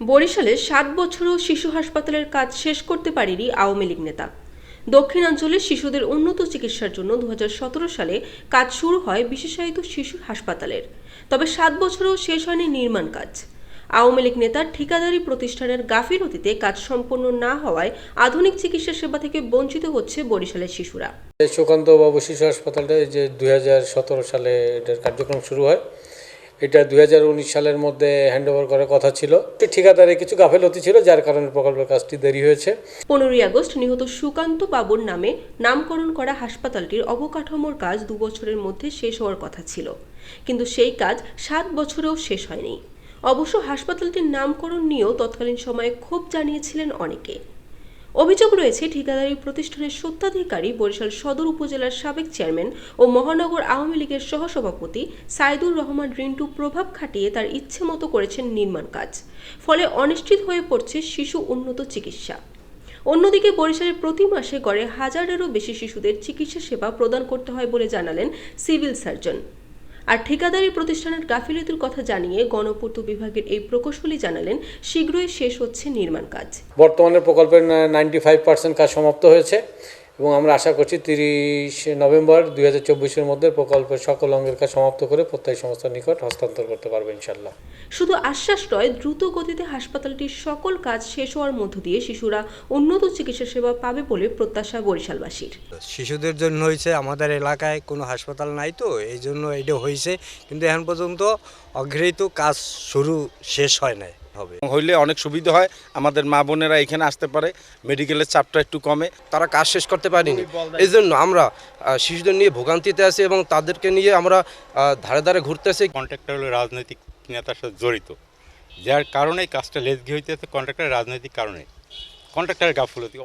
বরিশালে সাত বছরও শিশু হাসপাতালের কাজ শেষ করতে পারেনি আওয়ামী লীগ নেতা। দক্ষিণাঞ্চলে শিশুদের উন্নত চিকিৎসার জন্য দুহাজার সতেরো সালে কাজ শুরু হয় বিশেষায়িত শিশু হাসপাতালের। তবে সাত বছরও শেষ হয়নি নির্মাণ কাজ। আওয়ামী লীগ নেতার ঠিকাদারি প্রতিষ্ঠানের গাফিলতিতে কাজ সম্পন্ন না হওয়ায় আধুনিক চিকিৎসা সেবা থেকে বঞ্চিত হচ্ছে বরিশালের শিশুরা। সুকান্ত বাবু শিশু হাসপাতালটা যে দুই হাজার সতেরো সালে এটার কার্যক্রম শুরু হয়। এটা দুই হাজার উনিশ সালের মধ্যে হ্যান্ড ওভার করার কথা ছিল। ঠিকাদারে কিছু গাফেলতি ছিল, যার কারণে প্রকল্পের কাজটি দেরি হয়েছে। পনেরোই আগস্ট নিহত সুকান্ত বাবুর নামে নামকরণ করা হাসপাতালটির অবকাঠামোর কাজ দু বছরের মধ্যে শেষ হওয়ার কথা ছিল। কিন্তু সেই কাজ সাত বছরেও শেষ হয়নি। অবশ্য হাসপাতালটির নামকরণ নিয়েও তৎকালীন সময়ে ক্ষোভ জানিয়েছিলেন অনেকে। অভিযোগ রয়েছে, ঠিকাদারি প্রতিষ্ঠানের সত্ত্বাধিকারী বরিশাল সদর উপজেলার সাবেক চেয়ারম্যান ও মহানগর আওয়ামী লীগের সহসভাপতি সাইদুর রহমান রিন্টু প্রভাব খাটিয়ে তার ইচ্ছে মতো করেছেন নির্মাণ কাজ। ফলে অনিশ্চিত হয়ে পড়ছে শিশু উন্নত চিকিৎসা। অন্যদিকে বরিশালের প্রতি মাসে গড়ে হাজারেরও বেশি শিশুদের চিকিৎসা সেবা প্রদান করতে হয় বলে জানালেন সিভিল সার্জন। আর ঠিকাদারি প্রতিষ্ঠানের গাফিলতির কথা জানিয়ে গণপূর্ত বিভাগের এই প্রকৌশলী জানালেন, শীঘ্রই শেষ হচ্ছে নির্মাণ কাজ। বর্তমানে প্রকল্পের নাইনটি ফাইভ পার্সেন্ট কাজ সমাপ্ত হয়েছে। এবং আমরা আশা করছি তিরিশ নভেম্বর দুই হাজার চব্বিশের মধ্যে প্রকল্পের সকল অঙ্গের কাজ সমাপ্ত করে প্রত্যয় সংস্থার নিকট হস্তান্তর করতে পারব ইনশাল্লাহ শুধু আশ্বাস নয় দ্রুত গতিতে হাসপাতালটির সকল কাজ শেষ হওয়ার মধ্য দিয়ে শিশুরা উন্নত চিকিৎসা সেবা পাবে বলে প্রত্যাশা বরিশালবাসীর। শিশুদের জন্য হয়েছে আমাদের এলাকায় কোনো হাসপাতাল নাই তো এই জন্য এটা হয়েছে। কিন্তু এখন পর্যন্ত অগৃহীত কাজ শুরু শেষ হয় নাই। হবে। হইলে অনেক সুবিধা হয়। আমাদের মা বোনেরা এখানে আসতে পারে। মেডিকেলের চাপটা একটু কমে। তারা কাজ শেষ করতে পারেনি। এই জন্য আমরা শিশুদের নিয়ে ভোগান্তিতে আছি এবং তাদেরকে নিয়ে আমরা ধারে ধারে ঘুরতে আসি কন্ট্রাক্টর হলো রাজনৈতিক নেতার সাথে জড়িত। যার কারণে কাজটা লেজগি হইতেছে। কন্ট্রাক্টরের রাজনৈতিক কারণে। কন্ট্রাক্টরের গাফলতি।